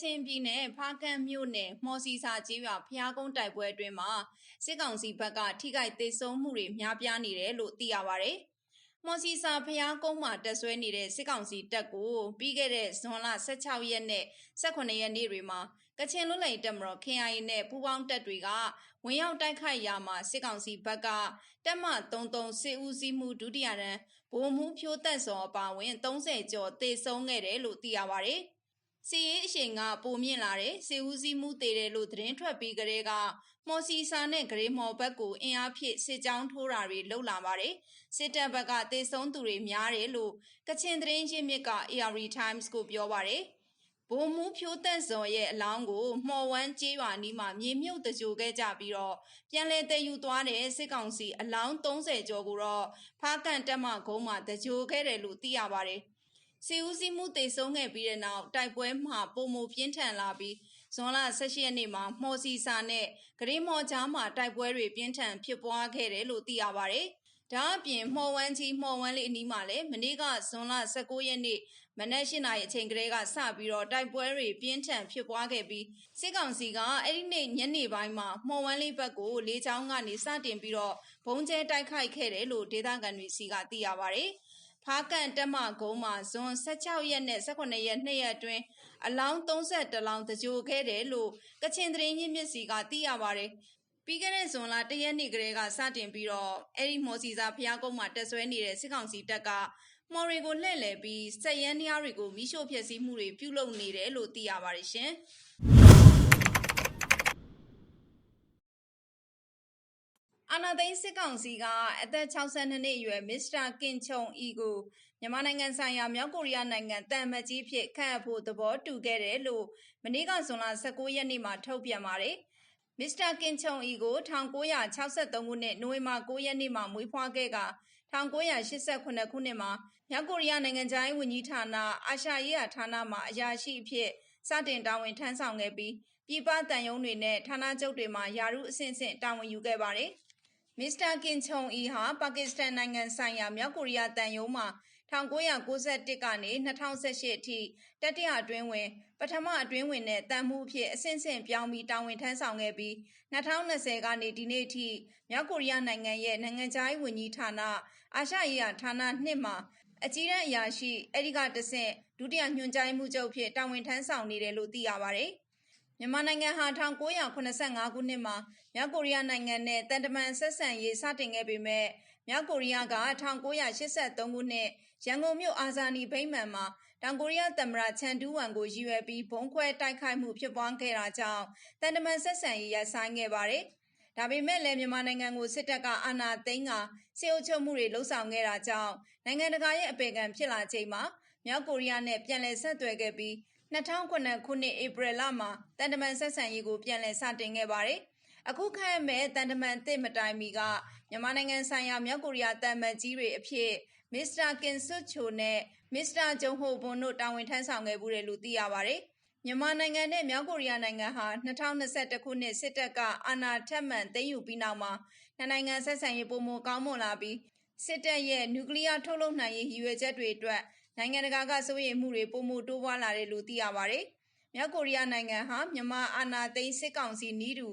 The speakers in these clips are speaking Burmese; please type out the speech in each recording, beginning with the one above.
ချင်ပြည်နယ်ဖားကန့်မြို့နယ်မော်စီစာကျေးရွာဖျားကုန်းတိုက်ပွဲအတွင်းမှာစစ်ကောင်စီဘက်ကထိခိုက်ဒေဆုံးမှုတွေများပြားနေတယ်လို့သိရပါဗျ။မော်စီစာဖျားကုန်းမှာတက်ဆွဲနေတဲ့စစ်ကောင်စီတပ်ကိုပြီးခဲ့တဲ့ဇွန်လ16ရက်နဲ့18ရက်နေ့တွေမှာကချင်လွတ်လပ်ရေးတပ်မတော် KIA နဲ့ပူးပေါင်းတပ်တွေကဝင်ရောက်တိုက်ခိုက်ရာမှာစစ်ကောင်စီဘက်ကတပ်မ33စစ်ဦးစီးမှုဒုတိယရန်ဗိုလ်မှူးဖြိုးသက်စောအပါအဝင်30ကျော်တေဆုံးခဲ့တယ်လို့သိရပါဗျ။ စီရေးအရှိန်ကပိုမြင့်လာတဲ့စေဦးစီးမှုတည်တယ်လို့သတင်းထွက်ပြီးကလေးကမော်စီစာနဲ့ဂရေမော်ဘက်ကိုအင်အားဖြည့်စစ်ကြောင်းထိုးတာတွေလှုပ်လာပါတယ်စစ်တပ်ဘက်ကတေဆုံးသူတွေများတယ်လို့ကချင်သတင်းရင်းမြစ်က AR Times ကိုပြောပါတယ်ဘုံမူဖြိုးသက်စော်ရဲ့အလောင်းကိုမှော်ဝမ်းကျေးရွာနီးမှာမြေမြုပ်တကြိုခဲ့ကြပြီးတော့ပြန်လည်တည်ယူသွားတဲ့စစ်ကောင်စီအလောင်း30ကျော်ကိုတော့ဖားကန်တက်မကုန်းမှာတကြိုခဲ့တယ်လို့သိရပါတယ် စီဦးစီးမှုတေဆုံးခဲ့ပြီးတဲ့နောက်တိုက်ပွဲမှာပုံမပြင်းထန်လာပြီးဇွန်လ18ရက်နေ့မှာမော်စီစာနဲ့ဂရေမော်ကြားမှာတိုက်ပွဲတွေပြင်းထန်ဖြစ်ပွားခဲ့တယ်လို့သိရပါတယ်။ဒါအပြင်မော်ဝမ်းကြီးမော်ဝမ်းလေးအနီးမှာလည်းမနေ့ကဇွန်လ19ရက်နေ့မနက်၈နာရီအချိန်ကလေးကစပြီးတော့တိုက်ပွဲတွေပြင်းထန်ဖြစ်ပွားခဲ့ပြီးစစ်ကောင်စီကအဲ့ဒီနေ့ညနေပိုင်းမှာမော်ဝမ်းလေးဘက်ကိုလေးချောင်းကနေစတင်ပြီးတော့ဘုံကျဲတိုက်ခိုက်ခဲ့တယ်လို့ဒေသခံတွေစီကသိရပါတယ်။ ဖားကန်တက်မကုန်းမှာဇွန်16ရက်နဲ့18ရက်နှစ်ရက်အတွင်းအလောင်း32လောင်းတကြိုခဲ့တယ်လို့ကချင်သတင်းရင်းမြစ်စီကသိရပါတယ်။ပြီးခဲ့တဲ့ဇွန်လ၁ရက်နေ့ကလေးကစတင်ပြီးတော့အဲ့ဒီမော်စီစာဖျားကုန်းမှာတက်ဆွဲနေတဲ့စစ်ကောင်စီတပ်ကမော်ရီကိုလှည့်လည်ပြီးစက်ရန်တရားတွေကိုမိရှို့ဖျက်ဆီးမှုတွေပြုလုပ်နေတယ်လို့သိရပါတယ်ရှင်။ အာနာသိန်းစစ်ကောင်စီကအသက်62နှစ်အရွယ်မစ္စတာကင်ချုံအီကိုမြန်မာနိုင်ငံဆိုင်ရာမြောက်ကိုရီးယားနိုင်ငံတန်မတ်ကြီးဖြစ်ခန့်အပ်ဖို့သဘောတူခဲ့တယ်လို့မနေ့ကဇွန်လ19ရက်နေ့မှာထုတ်ပြန်ပါတယ်။မစ္စတာကင်ချုံအီကို1963ခုနှစ်နိုဝင်ဘာ9ရက်နေ့မှာမွေးဖွားခဲ့က1988ခုနှစ်မှာမြောက်ကိုရီးယားနိုင်ငံသားဝန်ကြီးဌာနအာရှရေးရာဌာနမှာအရာရှိအဖြစ်စတင်တာဝန်ထမ်းဆောင်ခဲ့ပြီးပြည်ပတန်ယုံတွေနဲ့ဌာနချုပ်တွေမှာယာရုအဆင့်ဆင့်တာဝန်ယူခဲ့ပါတယ်။ မစ္စတာ ကင်ချုံအီဟာ ပါကစ္စတန်နိုင်ငံဆိုင်ရာ မြောက်ကိုရီးယားတန်ယုံမှာ1991ကနေ2018အထိ တတိယအတွင်းဝင်ပထမအတွင်းဝင်နဲ့တန်မှုအဖြစ် အဆင့်ဆင့်ပြောင်းပြီး တာဝန်ထမ်းဆောင်ခဲ့ပြီး2020ကနေ ဒီနေ့အထိ မြောက်ကိုရီးယားနိုင်ငံရဲ့ နိုင်ငံခြားရေးဝန်ကြီးဌာန အာရှရေးရာဌာန2မှာ အကြီးတန်းအရာရှိ အဲဒီကတဆင့် ဒုတိယညွှန်ကြားမှုချုပ်ဖြစ် တာဝန်ထမ်းဆောင်နေတယ်လို့ သိရပါတယ်။ မြန်မာနိုင်ငံဟာ1985ခုနှစ်မှာ မြောက်ကိုရီးယားနိုင်ငံနဲ့တန်တမန်ဆက်ဆံရေး စတင်ခဲ့ပေမဲ့ မြောက်ကိုရီးယားက1983ခုနှစ် ရန်ကုန်မြို့ အာဇာနည်ဗိမာန်မှာ တောင်ကိုရီးယားသမ္မတ ချန်ဒူးဝမ်ကို ရည်ရွယ်ပြီးဘုံခွဲတိုက်ခိုက်မှု ဖြစ်ပွားခဲ့တာကြောင့်တန်တမန်ဆက်ဆံရေး ရပ်ဆိုင်းခဲ့ပါတယ်။ဒါပေမဲ့လည်း မြန်မာနိုင်ငံကို စစ်တပ်က အာဏာသိမ်းကစစ်အုပ်ချုပ်မှုတွေလှုံ့ဆော်ခဲ့တာကြောင့် နိုင်ငံတကာရဲ့ အပေခံဖြစ်လာချိန်မှာ မြောက်ကိုရီးယားနဲ့ ပြန်လည်ဆက်သွယ်ခဲ့ပြီး 2009ခုနှစ်ဧပြီလမှာတန်တမန်ဆက်ဆံရေးကိုပြန်လည်စတင်ခဲ့ပါတယ်။အခုခန့်မဲ့တန်တမန်တစ်မတိုင်မီကမြန်မာနိုင်ငံဆိုင်ရာမြောက်ကိုရီးယားတန်မတ်ကြီးတွေအဖြစ်မစ္စတာကင်ဆွတ်ချိုနဲ့မစ္စတာဂျုံဟိုဘွန်တို့တာဝန်ထမ်းဆောင်ခဲ့မှုတယ်လို့သိရပါတယ်။မြန်မာနိုင်ငံနဲ့မြောက်ကိုရီးယားနိုင်ငံဟာ2021ခုနှစ်စစ်တပ်ကအာဏာထက်မှန်သိမ်းယူပြီးနောက်မှာနှစ်နိုင်ငံဆက်ဆံရေးပုံမကောင်းမွန်လာပြီးစစ်တပ်ရဲ့နျူကလ িয়ার ထုတ်လုပ်နိုင်ရေးရည်ရွယ်ချက်တွေအတွက် နိုင်ငံတကာကစိုးရိမ်မှုတွေပုံမတိုးပွားလာတယ်လို့သိရပါတယ်။မြောက်ကိုရီးယားနိုင်ငံဟာမြန်မာအာဏာသိမ်းစစ်ကောင်စီနီးတူ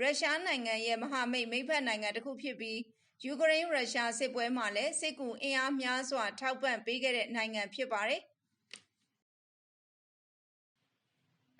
ရုရှားနိုင်ငံရဲ့မဟာမိတ်မိတ်ဖက်နိုင်ငံတစ်ခုဖြစ်ပြီးယူကရိန်းရုရှားစစ်ပွဲမှာလည်းစစ်ကူအင်အားများစွာထောက်ပံ့ပေးခဲ့တဲ့နိုင်ငံဖြစ်ပါတယ်။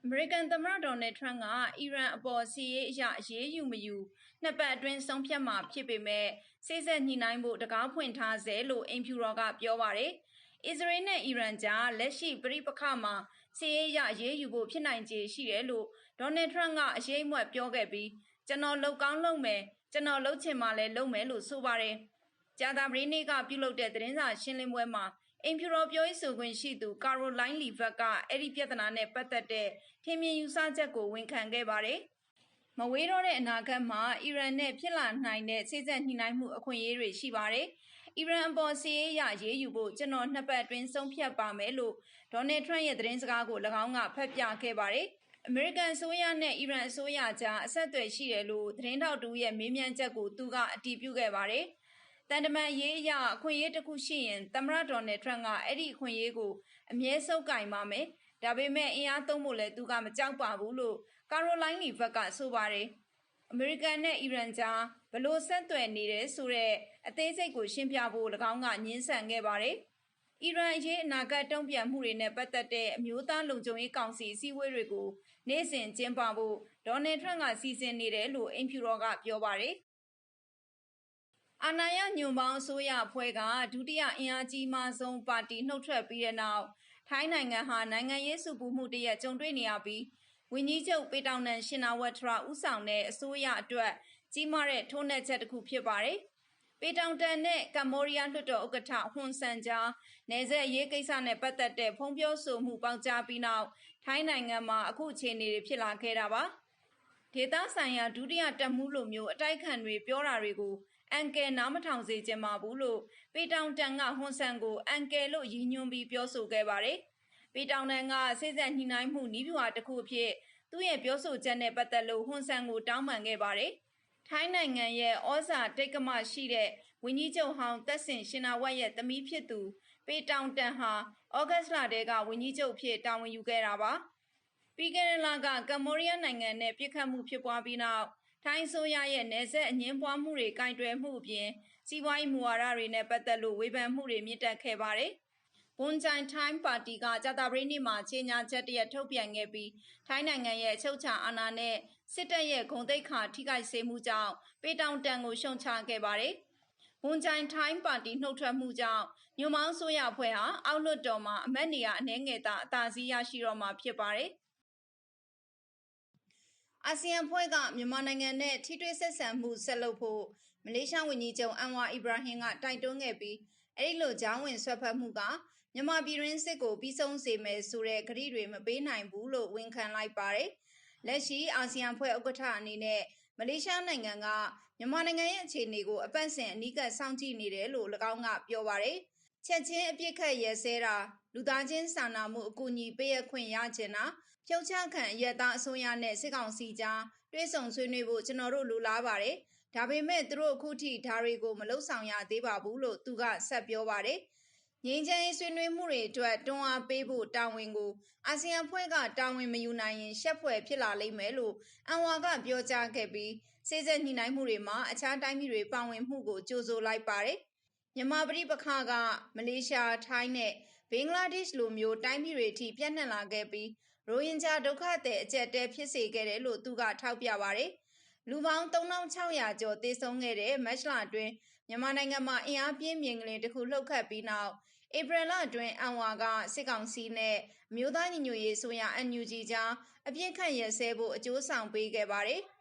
အမေရိကန်သမ္မတဒေါ်နယ်ထရန့်ကအီရန်အပေါ်စီရေးအရအရေးယူမယူနှစ်ပတ်အတွင်းဆုံးဖြတ်မှာဖြစ်ပေမဲ့စိတ်ဆက်ညှိနှိုင်းဖို့တကားဖွင့်ထားစေလို့အင်ဖြူတော်ကပြောပါတယ်။ အစ္စရေးနဲ့အီရန်ကြားလက်ရှိပြိပခမှာစီရေးရအရေးယူဖို့ဖြစ်နိုင်ခြေရှိတယ်လို့ဒေါ်နယ်ထရန့်ကအရေးမွက်ပြောခဲ့ပြီးကျွန်တော်လောက်ကောင်းလုပ်မယ်ကျွန်တော်လှုပ်ချင်မှလည်းလုပ်မယ်လို့ဆိုပါတယ်။ကြာသာပတေးနေ့ကပြုလုပ်တဲ့သတင်းစာရှင်းလင်းပွဲမှာအိမ်ဖြူတော်ပြောရေးဆိုခွင့်ရှိသူကာရိုလိုင်းလီဗက်ကအဲ့ဒီပြဿနာနဲ့ပတ်သက်တဲ့ထင်မြင်ယူဆချက်ကိုဝန်ခံခဲ့ပါတယ်။မဝေးတော့တဲ့အနာဂတ်မှာအီရန်နဲ့ဖြစ်လာနိုင်တဲ့စိတ်ဆက်ညှိနှိုင်းမှုအခွင့်အရေးတွေရှိပါတယ်။ အီရန်အပေါ်စီးရေးရရေးယူဖို့ကျွန်တော်နှစ်ပတ်အတွင်းဆုံးဖြတ်ပါမယ်လို့ဒေါ်နယ်ထရန့်ရဲ့သတင်းစကားကို၎င်းကဖတ်ပြခဲ့ပါတယ်။အမေရိကန်အစိုးရနဲ့အီရန်အစိုးရကြားအဆက်အသွယ်ရှိတယ်လို့သတင်းထောက်တူရဲ့မေးမြန်းချက်ကိုသူကအတည်ပြုခဲ့ပါတယ်။တန်တမန်ရေးအရအခွင့်အရေးတစ်ခုရှိရင်သမ္မတဒေါ်နယ်ထရန့်ကအဲ့ဒီအခွင့်အရေးကိုအမြဲဆုပ်ကင်ပါမယ်။ဒါပေမဲ့အင်အားသုံးဖို့လည်းသူကမကြောက်ပါဘူးလို့ကာရိုလိုင်းလီဘက်ကဆိုပါတယ်။ အမေရိကန်နဲ့အီရန်ကြားဘလို့ဆက်သွယ်နေတယ်ဆိုတဲ့အသေးစိတ်ကိုရှင်းပြဖို့၎င်းကညှင်းဆန်ခဲ့ပါတယ်။အီရန်အရေးအနာဂတ်တုံ့ပြန်မှုတွေနဲ့ပတ်သက်တဲ့အမျိုးသားလုံခြုံရေးကောင်စီအစည်းအဝေးတွေကိုနေ့စဉ်ကျင်းပဖို့ဒေါ်နယ်ထရန့်ကစီစဉ်နေတယ်လို့အိမ်ဖြူတော်ကပြောပါတယ်။အာဏာရညွန်ပေါင်းအစိုးရအဖွဲ့ကဒုတိယအင်အားကြီးမားဆုံးပါတီနှုတ်ထွက်ပြီးတဲ့နောက်ထိုင်းနိုင်ငံဟာနိုင်ငံရေးစုပူမှုတရက်ကြုံတွေ့နေရပြီး ဝန်ကြီးချုပ်ပေတောင်နန်ရှင်နာဝတ်ထရာဦးဆောင်တဲ့အစိုးရအတွက်ကြီးမားတဲ့ထိုးနှက်ချက်တစ်ခုဖြစ်ပါတယ်။ပေတောင်တန်နဲ့ကမ္ဘောဒီးယားလွှတ်တော်ဥက္ကဋ္ဌဟွန်ဆန်ကြားနယ်စပ်ရေးကိစ္စနဲ့ပတ်သက်တဲ့ဖုံးပြောဆိုမှုပေါက်ကြားပြီးနောက်ထိုင်းနိုင်ငံမှာအခုအခြေအနေတွေဖြစ်လာခဲ့တာပါ။ဒေသဆိုင်ရာဒုတိယတပ်မှုလိုမျိုးအတိုက်ခံတွေပြောတာတွေကိုအန်ကယ်နားမထောင်စေချင်ပါဘူးလို့ပေတောင်တန်ကဟွန်ဆန်ကိုအန်ကယ်လို့ရည်ညွှန်းပြီးပြောဆိုခဲ့ပါတယ်။ ပေတောင်တန်ကစိစက်ညှိနှိုင်းမှုနီးပြွာတစ်ခုအဖြစ်သူ့ရဲ့ပြောဆိုချက်နဲ့ပတ်သက်လို့ဟွန်ဆန်ကိုတောင်းပန်ခဲ့ပါတယ်။ထိုင်းနိုင်ငံရဲ့ဩဇာတိတ်ကမရှိတဲ့ဝင်းကြီးချုပ်ဟောင်းတက်ဆင်ရှင်နာဝတ်ရဲ့သမီးဖြစ်သူပေတောင်တန်ဟာဩဂတ်စ်လတည်းကဝင်းကြီးချုပ်ဖြစ်တာဝန်ယူခဲ့တာပါ။ပြီးခဲ့တဲ့လကကမ္ဘောဒီးယားနိုင်ငံနဲ့ပြစ်ခတ်မှုဖြစ်ပွားပြီးနောက်ထိုင်းဆိုရရဲ့နယ်စပ်အငင်းပွားမှုတွေကင်တွယ်မှုအပြင်စီးပွားရေးမူဝါဒတွေနဲ့ပတ်သက်လို့ဝေဖန်မှုတွေမြင့်တက်ခဲ့ပါတယ်။ ဘွန်ဂျိုင်ထိုင်းပါတီက ကြာတာပရိနေ့မှာခြေညာချက်တရက်ထုတ်ပြန်ခဲ့ပြီး ထိုင်းနိုင်ငံရဲ့ အချုပ်ချာအာဏာနဲ့ စစ်တပ်ရဲ့ ဂုံတိတ်ခါထိခိုက်စေမှုကြောင့် ပေတောင်တန်ကို ရှုံချခဲ့ပါတယ်။ဝန်ကြိုင်ထိုင်းပါတီနှုတ်ထွက်မှုကြောင့် ညွန်မောင်းဆိုရအဖွဲ့ဟာ အောက်လွတ်တော်မှာ အမတ်နေရအနှဲငယ်သာ အသာစီးရရှိတော့မှာ ဖြစ်ပါတယ် အာဆီယံဖွဲ့က မြန်မာနိုင်ငံနဲ့ ထိတွေ့ဆက်ဆံမှု ဆက်လုပ်ဖို့ မလေးရှားဝန်ကြီးချုပ်အန်ဝါအီဘရာဟင်ကတိုက်တွန်းခဲ့ပြီး အဲ့ဒီလိုဂျောင်းဝင်ဆွတ်ဖက်မှုက မြန်မာပြည်တွင်းစစ်ကိုပြီးဆုံးစေမယ်ဆိုတဲ့ကတိတွေမပေးနိုင်ဘူးလို့ဝန်ခံလိုက်ပါတယ်။လက်ရှိအာဆီယံဖွဲ့ဥက္ကဋ္ဌအနေနဲ့မလေးရှားနိုင်ငံကမြန်မာနိုင်ငံရဲ့အခြေအနေကိုအပတ်စဉ်အနီးကပ်စောင့်ကြည့်နေတယ်လို့၎င်းကပြောပါတယ်။ချက်ချင်းအပြစ်ခတ်ရဲစဲတာလူသားချင်းစာနာမှုအကူအညီပေးရခွင့်ရချင်တာဖြုတ်ချခံအရက်သားအစိုးရနဲ့စစ်ကောင်စီကြားတွဲဆောင်ဆွေးနွေးဖို့ကျွန်တော်တို့လိုလားပါတယ်။ဒါပေမဲ့သူတို့အခုထိဒါတွေကိုမလုံဆောင်ရသေးပါဘူးလို့သူကဆက်ပြောပါတယ်။ ငင်းချမ်းရေးဆွေးနွေးမှုတွေအတွက် တွန်းအားပေးဖို့ တာဝန်ကို အာဆီယံဖွဲ့က တာဝန်မယူနိုင်ရင် ရှက်ဖွယ်ဖြစ်လာလိမ့်မယ်လို့အန်ဝါက ပြောကြားခဲ့ပြီး စေစက်ညှိနှိုင်းမှုတွေမှာ အခြားတိုင်းပြည်တွေ ပါဝင်မှုကို ကြိုးဆိုလိုက်ပါတယ်။မြန်မာပြည်ပခါကမလေးရှား ထိုင်းနဲ့ ဘင်္ဂလားဒေ့ရှ်လိုမျိုး တိုင်းပြည်တွေထိပြန့်နှံ့လာခဲ့ပြီး ရိုဟင်ဂျာဒုက္ခသည် အကျက်တဲဖြစ်စေခဲ့တယ်လို့ သူက ထောက်ပြပါတယ်။ လူပေါင်း3600ကျော်သေဆုံးခဲ့တဲ့မတ်လအတွင်းမြန်မာနိုင်ငံမှာအင်အားပြင်းမြင်ကလေးတစ်ခုလှုပ်ခတ်ပြီးနောက်ဧပြီလအတွင်းအန်ဝါကစစ်ကောင်စီနဲ့အမျိုးသားညီညွတ်ရေးဆိုရ NUG ကြားအပြစ်ခတ်ရစဲဖို့အကျိုးဆောင်ပေးခဲ့ပါတယ်။